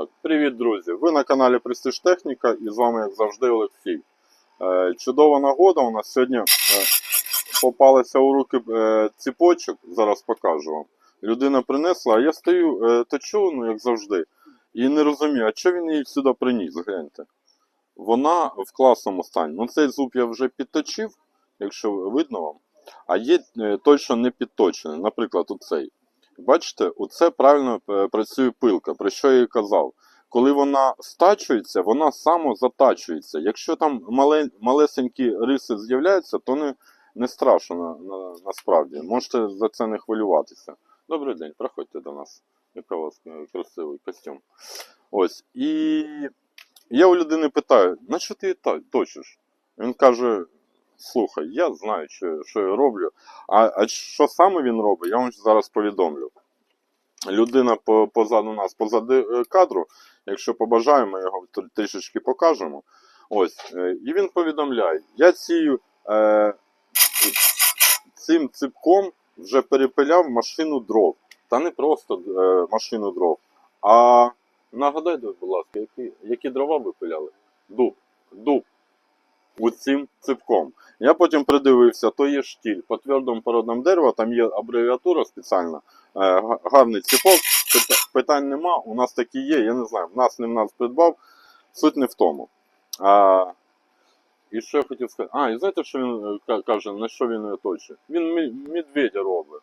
Так, привіт, друзі! Ви на каналі Престиж Техніка і з вами, як завжди, Олексій. Е, чудова нагода. У нас сьогодні е, попалася у руки е, ціпочок, зараз покажу вам. Людина принесла, а я стою, е, точу, ну як завжди, і не розумію, а чого він її сюди приніс, гляньте. Вона в класному стані. Ну, цей зуб я вже підточив, якщо видно вам. А є той, що не підточений. Наприклад, оцей. Бачите, оце правильно е, працює пилка, про що я і казав. Коли вона стачується, вона самозатачується. Якщо там мале, малесенькі риси з'являються, то не, не страшно на, на, насправді. Можете за це не хвилюватися. Добрий день, проходьте до нас. Який у вас е, красивий костюм. Ось. І я у людини питаю, на що ти точиш? Він каже: слухай, я знаю, що, що я роблю. А, а що саме він робить, я вам зараз повідомлю. Людина по- позаду нас, позаду е, кадру, якщо побажаємо, ми його трішечки покажемо. Ось, е, і він повідомляє: я цію е, цим ципком вже перепиляв машину дров. Та не просто е, машину дров. А нагадайте, будь ласка, які, які дрова ви пиляли? Дуб. Дуб. Оцим ципком. Я потім придивився, то є штіль по твердому породам дерева, там є абревіатура спеціальна, е, гарний пита- питань нема, у нас такі є, я не знаю, в нас не в нас придбав, суть не в тому. А, і що я хотів сказати? А, і знаєте, що він е, каже, на що він точить? Він медведя робить.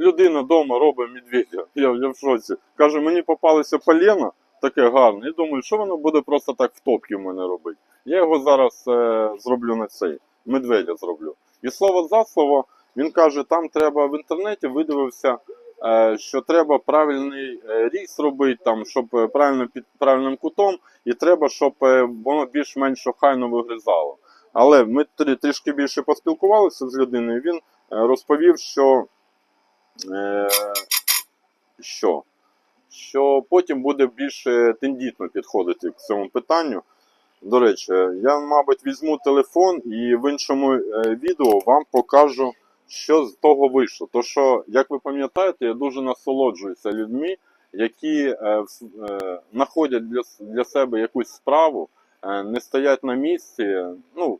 Людина вдома робить медведя. Я, я в шоці. Каже, мені попалося полено таке гарне. І думаю, що воно буде просто так в топки в мене робити. Я його зараз е, зроблю на цей. Медведя зроблю. І слово за слово, він каже, там треба в інтернеті видивився, е, що треба правильний е, різ робити, там, щоб е, правильно під правильним кутом, і треба, щоб е, воно більш-менш охайно вигризало. Але ми трі- трішки більше поспілкувалися з людиною. Він розповів, що, е, що, що потім буде більш тендітно підходити к цьому питанню. До речі, я, мабуть, візьму телефон і в іншому е, відео вам покажу, що з того вийшло. То що, як ви пам'ятаєте, я дуже насолоджуюся людьми, які е, е, знаходять для, для себе якусь справу, е, не стоять на місці. Ну,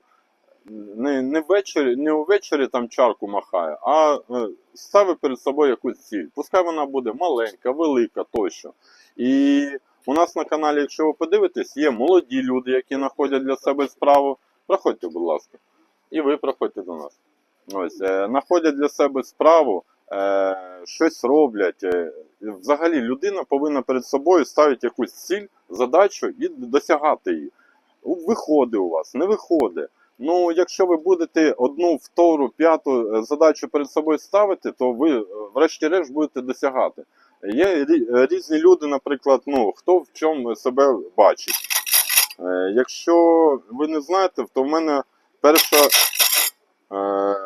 не, не, ввечері, не увечері там чарку махає, а е, ставить перед собою якусь ціль. Пускай вона буде маленька, велика тощо. І у нас на каналі, якщо ви подивитесь, є молоді люди, які знаходять для себе справу. Проходьте, будь ласка. І ви проходьте до нас. Ось, е, знаходять для себе справу, е, щось роблять. Е, взагалі, людина повинна перед собою ставити якусь ціль, задачу і досягати її. Виходить у вас, не виходить. Ну, якщо ви будете одну, втору, п'яту е, задачу перед собою ставити, то ви, е, врешті-решт, будете досягати. Є різні люди, наприклад, ну, хто в чому себе бачить. Е, Якщо ви не знаєте, то в мене перше е,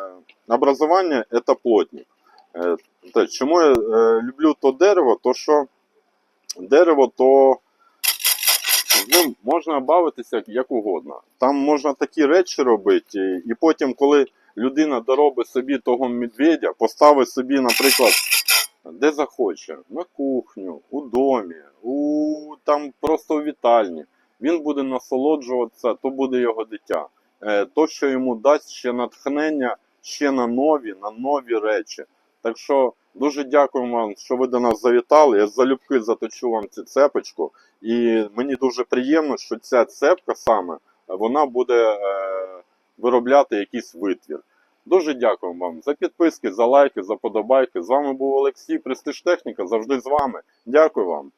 образування це плотник. Е, Чому я люблю то дерево, то що дерево, то з ним можна бавитися як угодно. Там можна такі речі робити, і потім, коли людина доробить собі того медведя, поставить собі, наприклад, де захоче, на кухню, у домі, у там просто у вітальні. Він буде насолоджуватися, то буде його дитя. Е, то, що йому дасть ще натхнення, ще на нові, на нові речі. Так що дуже дякуємо вам, що ви до нас завітали. Я залюбки заточу вам цю цепочку. І мені дуже приємно, що ця цепка саме вона буде е, виробляти якийсь витвір. Дуже дякую вам за підписки, за лайки, за подобайки. З вами був Олексій, Престиж Техніка, завжди з вами. Дякую вам.